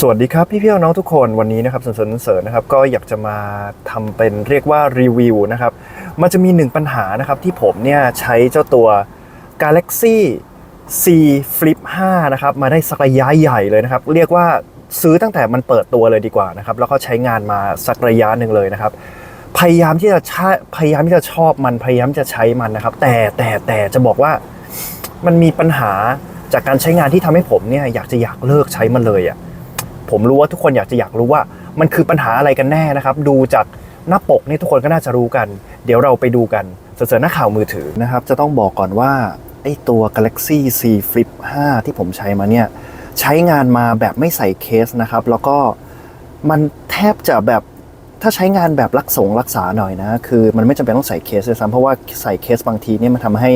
สวัสดีครับพี่พี่ๆน้องทุกคนวันนี้นะครับสนสนเสริญนะครับก็อยากจะมาทำเป็นเรียกว่ารีวิวนะครับมันจะมีหนึ่งปัญหานะครับที่ผมเนี่ยใช้เจ้าตัว Galaxy C Flip 5นะครับมาได้สักระยะใหญ่เลยนะครับ เรียกว่าซื้อตั้งแต่มันเปิดตัวเลยดีกว่านะครับแล้วก็ใช้งานมาสักระยะหนึ่งเลยนะครับ พยายามที่จะชพยายามที่จะชอบมันพยายามจะใช้มันนะครับ แต่แต่แต่จะบอกว่ามันมีปัญหาจากการใช้งานที่ทำให้ผมเนี่ยอยากจะอยากเลิกใช้มันเลยอะ ผมรู้ว่าทุกคนอยากจะอยากรู้ว่า มันคือปัญหาอะไรกันแน่นะครับ ดูจากหน้าปกนี่ทุกคนก็น่าจะรู้กัน เดี๋ยวเราไปดูกันเสริญๆหน้าข่าวมือถือนะครับ จะต้องบอกก่อนว่าไอ้ตัว Galaxy C Flip 5 ที่ผมใช้มาเนี่ยใช้งานมาแบบไม่ใส่เคสนะครับ แล้วก็มันแทบจะแบบถ้าใช้งานแบบรักสงรักษาหน่อยนะ คือมันไม่จำเป็นต้องใส่เคสเลยซ้ำเพราะว่าใส่เคสบางทีเนี่ยมันทำให้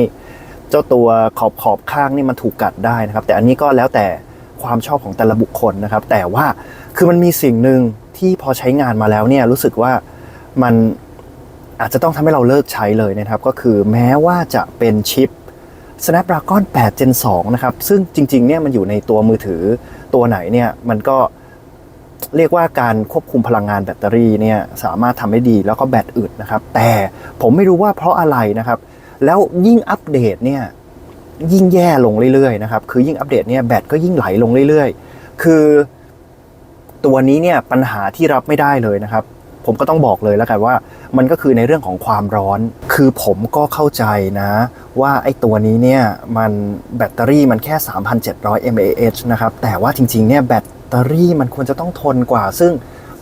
เจ้าตัวขอบขอบข้างนี่มันถูกกัดได้นะครับ แต่อันนี้ก็แล้วแต่ ความชอบของแต่ละบุคคลนะครับ แต่ว่าคือมันมีสิ่งหนึ่งที่พอใช้งานมาแล้วเนี่ยรู้สึกว่ามันอาจจะต้องทำให้เราเลิกใช้เลยนะครับ ก็คือแม้ว่าจะเป็นชิป Snapdragon 8 Gen 2 นะครับ ซึ่งจริงๆ เนี่ยมันอยู่ในตัวมือถือตัวไหนเนี่ยมันก็เรียกว่าการควบคุมพลังงานแบตเตอรี่เนี่ยสามารถทำได้ดีแล้วก็แบตอึดนะครับ แต่ผมไม่รู้ว่าเพราะอะไรนะครับ แล้วยิ่งอัปเดตเนี่ย ยิ่งแย่ลงเรื่อยๆนะครับ คือยิ่งอัปเดตเนี่ยแบตก็ยิ่งไหลลงเรื่อยๆ คือตัวนี้เนี่ยปัญหาที่รับไม่ได้เลยนะครับ ผมก็ต้องบอกเลยแล้วกันว่า มันก็คือในเรื่องของความร้อน คือผมก็เข้าใจนะ ว่าไอ้ตัวนี้เนี่ยมันแบตเตอรี่มันแค่ 3,700 mAh นะครับ แต่ว่าจริงๆเนี่ยแบตเตอรี่มันควรจะต้องทนกว่า ซึ่ง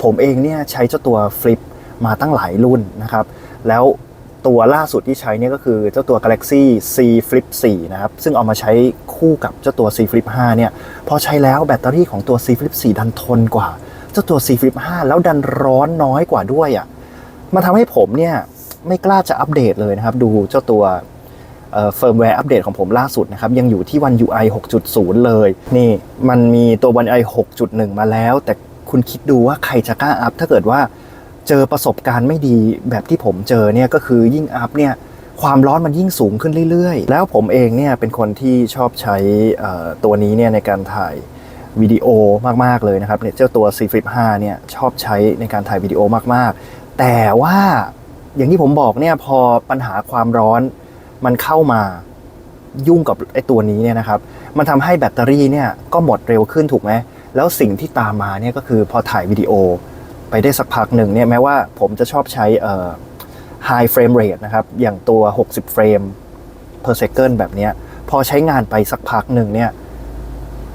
ผมเองเนี่ยใช้เจ้าตัวฟลิปมาตั้งหลายรุ่นนะครับ แล้ว ตัวล่าสุดที่ใช้เนี่ยก็คือเจ้าตัว Galaxy C Flip 4 นะครับ ซึ่งเอามาใช้คู่กับเจ้าตัว C Flip 5 เนี่ย พอใช้แล้วแบตเตอรี่ของตัว C Flip 4 ดันทนกว่า เจ้าตัว C Flip 5 แล้วดันร้อนน้อยกว่าด้วยอะ่ะมันทำให้ผมเนี่ย ไม่กล้าจะอัปเดตเลยนะครับ ดูเจ้าตัวเฟิร์มแวร์อัปเดตของผมล่าสุดนะครับ ยังอยู่ที่วัน UI 6.0 เลย นี่มันมีตัววัน UI 6.1 มาแล้ว แต่คุณคิดดูว่าใครจะกล้าอัพถ้าเกิดว่า เจอประสบการณ์ไม่ดีแบบที่ผมเจอเนี่ยก็คือยิ่งอัพเนี่ยความร้อนมันยิ่งสูงขึ้นเรื่อยๆ แล้วผมเองเนี่ยเป็นคนที่ชอบใช้ตัวนี้เนี่ยในการถ่ายวิดีโอมากๆเลยนะครับเนี่ยเจ้าตัว C Flip 5เนี่ยชอบใช้ในการถ่ายวิดีโอมากๆ แต่ว่าอย่างที่ผมบอกเนี่ยพอปัญหาความร้อนมันเข้ามายุ่งกับไอ้ตัวนี้เนี่ยนะครับมันทำให้แบตเตอรี่เนี่ยก็หมดเร็วขึ้นถูกไหมแล้วสิ่งที่ตามมาเนี่ยก็คือพอถ่ายวิดีโอ ไปได้สักพักหนึ่งเนี่ยแม้ว่าผมจะชอบใช้เอ่อ high frame rate นะครับ อย่างตัว 60 เฟรม per second แบบนี้พอใช้งานไปสักพักหนึ่งเนี่ย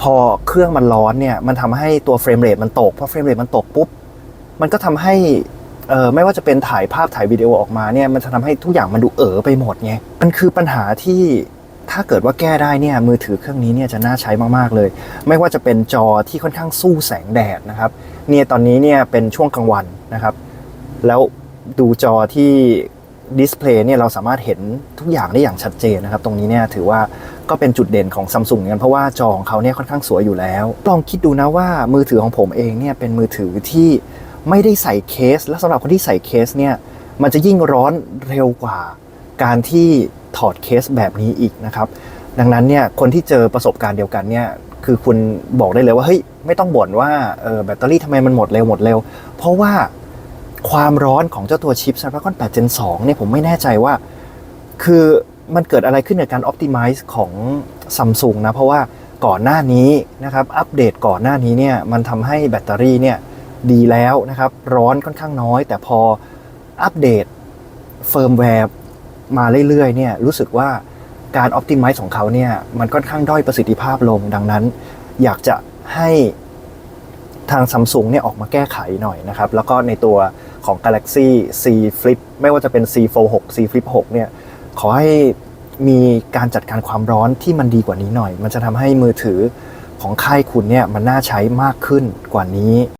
พอเครื่องมันร้อนเนี่ยมันทำให้ตัวเฟรมเรทมันตกพอเฟรมเรทมันตกปุ๊บมันก็ทำให้ไม่ว่าจะเป็นถ่ายภาพถ่ายวิดีโอออกมาเนี่ยมันจะทำให้ทุกอย่างมันดูเอ๋อไปหมดไงมันคือปัญหาที่ถ้าเกิดว่าแก้ได้เนี่ยมือถือเครื่องนี้เนี่ยจะน่าใช้มากๆเลย ไม่ว่าจะเป็นจอที่ค่อนข้างสู้แสงแดดนะครับ เนี่ยตอนนี้เนี่ยเป็นช่วงกลางวันนะครับ แล้วดูจอที่ดิสเพลย์เนี่ยเราสามารถเห็นทุกอย่างได้อย่างชัดเจนนะครับ ตรงนี้เนี่ยถือว่าก็เป็นจุดเด่นของซัมซุงกันเพราะว่าจอของเขาเนี่ยค่อนข้างสวยอยู่แล้ว ลองคิดดูนะว่ามือถือของผมเองเนี่ยเป็นมือถือที่ไม่ได้ใส่เคส และสำหรับคนที่ใส่เคสเนี่ยมันจะยิ่งร้อนเร็วกว่าการที่ถอดเคสแบบนี้อีกนะครับ ดังนั้นเนี่ยคนที่เจอประสบการณ์เดียวกันเนี่ยคือคุณบอกได้เลยว่าเฮ้ยไม่ต้องบ่นว่าเออแบตเตอรี่ทำไมมันหมดเร็วหมดเร็ว เพราะว่าความร้อนของเจ้าตัวชิป Snapdragon 8 Gen 2เนี่ยผมไม่แน่ใจว่า คือมันเกิดอะไรขึ้นในการ Optimize ของ Samsung นะ เพราะว่าก่อนหน้านี้นะครับอัปเดตก่อนหน้านี้เนี่ยมันทำให้แบตเตอรี่เนี่ยดีแล้วนะครับ ร้อนค่อนข้างน้อย แต่พออัปเดตเฟิร์มแวร์มาเรื่อยๆเนี่ยรู้สึกว่า การ Optimize ของเขาเนี่ย มันค่อนข้างด้อยประสิทธิภาพลง ดังนั้น อยากจะให้ทางซัมซุงเนี่ยออกมาแก้ไขหน่อยนะครับ แล้วก็ในตัวของ Galaxy C Flip ไม่ว่าจะเป็น C Fold 6 C Flip 6 เนี่ย ขอให้มีการจัดการความร้อนที่มันดีกว่านี้หน่อย มันจะทำให้มือถือของค่ายคุณเนี่ยมันน่าใช้มากขึ้นกว่านี้